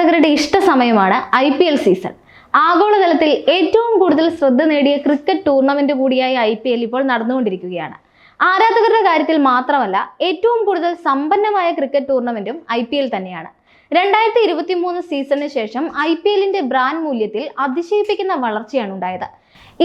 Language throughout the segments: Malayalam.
ആരാധകരുടെ ഇഷ്ട സമയമാണ് ഐ പി എൽ സീസൺ. ആഗോളതലത്തിൽ ഏറ്റവും കൂടുതൽ ശ്രദ്ധ നേടിയ ക്രിക്കറ്റ് ടൂർണമെന്റ് കൂടിയായ ഐ പി എൽ ഇപ്പോൾ നടന്നുകൊണ്ടിരിക്കുകയാണ്. ആരാധകരുടെ കാര്യത്തിൽ മാത്രമല്ല ഏറ്റവും കൂടുതൽ സമ്പന്നമായ ക്രിക്കറ്റ് ടൂർണമെന്റും ഐ പി എൽ തന്നെയാണ്. രണ്ടായിരത്തി ഇരുപത്തി മൂന്ന് സീസണിന് ശേഷം ഐ പി എല്ലിന്റെ ബ്രാൻഡ് മൂല്യത്തിൽ അതിശയിപ്പിക്കുന്ന വളർച്ചയാണ് ഉണ്ടായത്.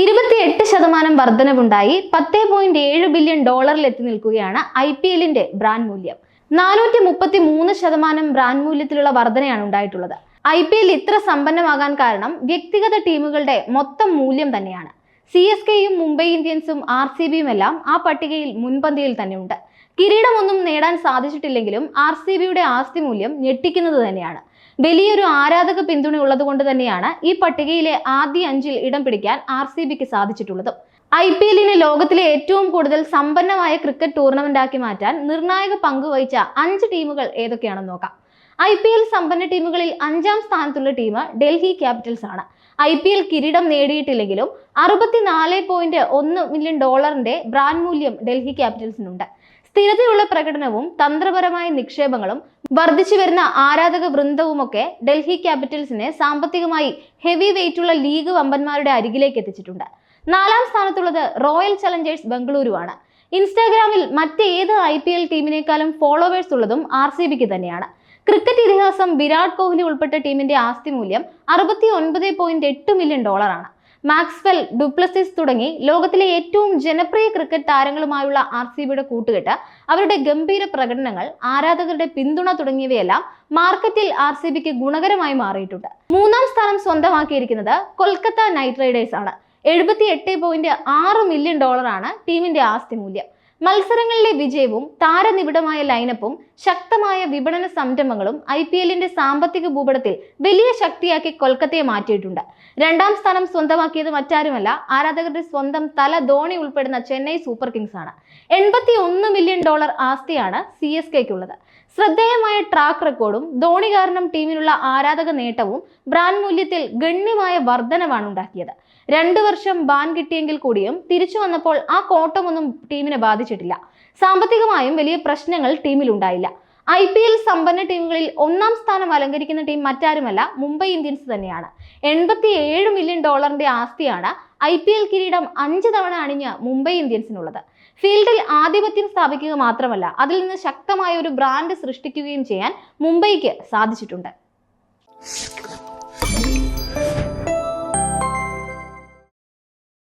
ഇരുപത്തിയെട്ട് ശതമാനം വർധനവുണ്ടായി പത്ത് പോയിന്റ് ഏഴ് ബില്യൺ ഡോളറിൽ എത്തി നിൽക്കുകയാണ് ഐ പി എല്ലിന്റെ ബ്രാൻഡ് മൂല്യം. നാനൂറ്റി മുപ്പത്തി മൂന്ന് ശതമാനം ബ്രാൻഡ് മൂല്യത്തിലുള്ള വർധനയാണ് ഉണ്ടായിട്ടുള്ളത്. ഐ പി എൽ ഇത്ര സമ്പന്നമാകാൻ കാരണം വ്യക്തിഗത ടീമുകളുടെ മൊത്തം മൂല്യം തന്നെയാണ്. സി എസ് കെയും മുംബൈ ഇന്ത്യൻസും ആർ സി ബിയും എല്ലാം ആ പട്ടികയിൽ മുൻപന്തിയിൽ തന്നെയുണ്ട്. കിരീടമൊന്നും നേടാൻ സാധിച്ചിട്ടില്ലെങ്കിലും ആർ സി ബിയുടെ ആസ്തി മൂല്യം ഞെട്ടിക്കുന്നത് തന്നെയാണ്. വലിയൊരു ആരാധക പിന്തുണ ഉള്ളതുകൊണ്ട് തന്നെയാണ് ഈ പട്ടികയിലെ ആദ്യ അഞ്ചിൽ ഇടം പിടിക്കാൻ ആർ സി ബിക്ക് സാധിച്ചിട്ടുള്ളത്. ഐ പി എല്ലിനെ ലോകത്തിലെ ഏറ്റവും കൂടുതൽ സമ്പന്നമായ ക്രിക്കറ്റ് ടൂർണമെന്റ് ആക്കി മാറ്റാൻ നിർണായക പങ്ക് വഹിച്ച അഞ്ച് ടീമുകൾ ഏതൊക്കെയാണെന്ന് നോക്കാം. ഐ പി എൽ സമ്പന്ന ടീമുകളിൽ അഞ്ചാം സ്ഥാനത്തുള്ള ടീം ഡൽഹി ക്യാപിറ്റൽസ് ആണ്. ഐ പി എൽ കിരീടം നേടിയിട്ടില്ലെങ്കിലും അറുപത്തിനാല് പോയിന്റ് ഒന്ന് മില്യൺ ഡോളറിന്റെ ബ്രാൻഡ് മൂല്യം ഡൽഹി ക്യാപിറ്റൽസിനുണ്ട്. സ്ഥിരതയുള്ള പ്രകടനവും തന്ത്രപരമായ നിക്ഷേപങ്ങളും വർദ്ധിച്ചു വരുന്ന ആരാധക വൃന്ദവുമൊക്കെ ഡൽഹി ക്യാപിറ്റൽസിനെ സാമ്പത്തികമായി ഹെവി വെയിറ്റുള്ള ലീഗ് വമ്പന്മാരുടെ അരികിലേക്ക് എത്തിച്ചിട്ടുണ്ട്. നാലാം സ്ഥാനത്തുള്ളത് റോയൽ ചലഞ്ചേഴ്സ് ബംഗളൂരുവാണ്. ഇൻസ്റ്റാഗ്രാമിൽ മറ്റേത് ഐ പി എൽ ടീമിനേക്കാളും ഫോളോവേഴ്സ് ഉള്ളതും ആർ സി ബിക്ക് തന്നെയാണ്. ക്രിക്കറ്റ് ഇതിഹാസം വിരാട് കോഹ്ലി ഉൾപ്പെട്ട ടീമിന്റെ ആസ്തി മൂല്യം അറുപത്തി ഒൻപത് പോയിന്റ് എട്ട് മില്യൺ ഡോളറാണ് മാക്സ്വെൽ ഡുപ്ലസിസ് തുടങ്ങി ലോകത്തിലെ ഏറ്റവും ജനപ്രിയ ക്രിക്കറ്റ് താരങ്ങളുമായുള്ള ആർ സി ബിയുടെ കൂട്ടുകെട്ട് അവരുടെ ഗംഭീര പ്രകടനങ്ങൾ ആരാധകരുടെ പിന്തുണ തുടങ്ങിയവയെല്ലാം മാർക്കറ്റിൽ ആർ സി ബിക്ക് ഗുണകരമായി മാറിയിട്ടുണ്ട്. മൂന്നാം സ്ഥാനം സ്വന്തമാക്കിയിരിക്കുന്നത് കൊൽക്കത്ത നൈറ്റ് റൈഡേഴ്സ് ആണ്. എഴുപത്തി എട്ട് പോയിന്റ് ആറ് മില്യൺ ഡോളറാണ് ടീമിന്റെ ആസ്തി മൂല്യം. മത്സരങ്ങളിലെ വിജയവും താരനിബിഡമായ ലൈനപ്പും ശക്തമായ വിപണന സംരംഭങ്ങളും ഐ പി എല്ലിന്റെ സാമ്പത്തിക ഭൂപടത്തിൽ വലിയ ശക്തിയാക്കി കൊൽക്കത്തയെ മാറ്റിയിട്ടുണ്ട്. രണ്ടാം സ്ഥാനം സ്വന്തമാക്കിയത് മറ്റാരുമല്ല ആരാധകരുടെ സ്വന്തം തല ധോണി ഉൾപ്പെടുന്ന ചെന്നൈ സൂപ്പർ കിങ്സ് ആണ് എൺപത്തി മില്യൺ ഡോളർ ആസ്തിയാണ് സി എസ് കെക്കുള്ളത് ശ്രദ്ധേയമായ ട്രാക്ക് റെക്കോർഡും ധോണി കാരണം ടീമിനുള്ള ആരാധക നേട്ടവും ബ്രാൻഡ് മൂല്യത്തിൽ ഗണ്യമായ വർധനവാണ് ഉണ്ടാക്കിയത്. രണ്ടു വർഷം ബാൻ കിട്ടിയെങ്കിൽ കൂടിയും തിരിച്ചു വന്നപ്പോൾ ആ കോട്ടമൊന്നും ടീമിനെ ബാധിച്ചിട്ടില്ല. സാമ്പത്തികമായും വലിയ പ്രശ്നങ്ങൾ ടീമിലുണ്ടായില്ല ഐ പി എൽ സമ്പന്ന ടീമുകളിൽ ഒന്നാം സ്ഥാനം അലങ്കരിക്കുന്ന ടീം മറ്റാരുമല്ല മുംബൈ ഇന്ത്യൻസ് തന്നെയാണ്. എൺപത്തി ഏഴ് മില്യൺ ഡോളറിന്റെ ആസ്തിയാണ് ഐ പി എൽ കിരീടം അഞ്ച് തവണ അണിഞ്ഞ മുംബൈ ഇന്ത്യൻസിനുള്ളത്. ഫീൽഡിൽ ആധിപത്യം സ്ഥാപിക്കുക മാത്രമല്ല അതിൽ നിന്ന് ശക്തമായ ഒരു ബ്രാൻഡ് സൃഷ്ടിക്കുകയും ചെയ്യാൻ മുംബൈക്ക് സാധിച്ചിട്ടുണ്ട്.